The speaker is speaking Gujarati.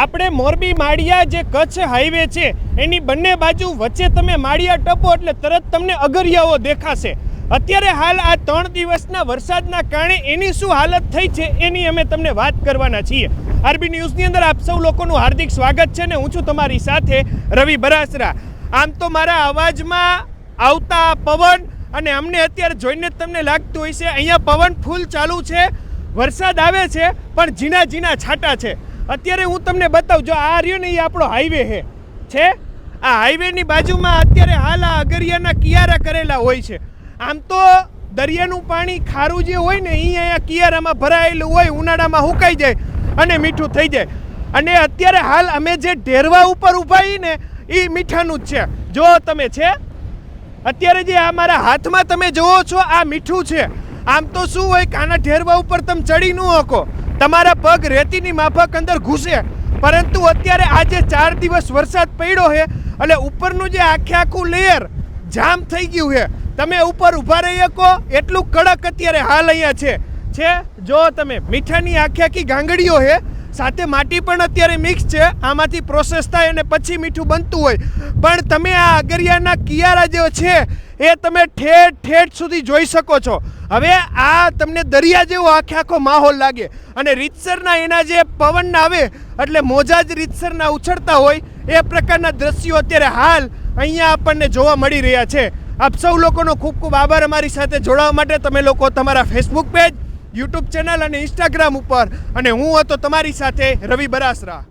આપણે મોરબી માળિયા જે કચ્છ હાઈવે છે, એની બંને બાજુ વચ્ચે તમે માળિયા ટપો એટલે તરત તમને અગરિયાઓ દેખાશે. અત્યારે હાલ આ ત્રણ દિવસના વરસાદના કારણે એની શું હાલત થઈ છે, એની અમે તમને વાત કરવાના છીએ. આરબી ન્યૂઝની અંદર આપ સૌ લોકોનું હાર્દિક સ્વાગત છે ને હું છું તમારી સાથે રવિ બરાસરા. આમ તો મારા અવાજમાં આવતા પવન અને અમને અત્યારે જોઈને તમને લાગતું હોય છે અહીંયા પવન ફૂલ ચાલુ છે, વરસાદ આવે છે, પણ ઝીણા ઝીણા છાંટા છે. અત્યારે હું તમને બતાવું, જો આ રહ્યો ને એ આપણો હાઈવે છે. છે? આ હાઈવેની બાજુમાં અત્યારે હાલ આ અગરિયાના કિયારા કરેલા હોય છે. આમ તો દરિયાનું પાણી ખારું જે હોય ને એ અહીંયા કિયારામાં ભરાયેલું હોય, ઉનાળામાં હુકાઈ જાય અને મીઠું થઈ જાય. અને અત્યારે હાલ અમે જે ઢેરવા ઉપર ઊભા ને એ મીઠાનું જ છે. જો તમે છે? અત્યારે જે આ મારા હાથમાં તમે જોવો છો, આ મીઠું છે. આમ તો શું હોય કે આના ઢેરવા ઉપર તમે ચડી ન શકો તમારા પગ રેતીની માફક અંદર ઘૂસે. પરંતુ અત્યારે આજે ચાર દિવસ વરસાદ પડ્યો છે એટલે ઉપરનું જે આખે આખું લેયર જામ થઈ ગયું છે. તમે ઉપર ઊભા રહી શકો એટલું કડક અત્યારે હાલ અહીંયા છે. છે, જો તમે મીઠાની આખી આખી ગાંગડીઓ છે, સાથે માટી પણ અત્યારે મિક્સ છે, આમાંથી પ્રોસેસ થાય અને પછી મીઠું બનતું હોય. પણ તમે આ અગરિયાના કિયારા જે છે એ તમે ઠેઠ ઠેઠ સુધી જોઈ શકો છો. હવે આ તમને દરિયા જેવો આખે આખો માહોલ લાગે. અને રીતસરના એના જે પવન આવે, એટલે મોજા જ રીતસરના ઉછળતા હોય, એ પ્રકારના દ્રશ્યો અત્યારે હાલ અહીંયા આપણને જોવા મળી રહ્યા છે. આપ સૌ લોકોનો ખૂબ ખૂબ આભાર અમારી સાથે જોડાવા માટે. તમે લોકો તમારા ફેસબુક પેજ યુટ્યુબ ચેનલ અને ઇન્સ્ટાગ્રામ ઉપર. અને હું હતો તમારી સાથે રવિ બરાસરા.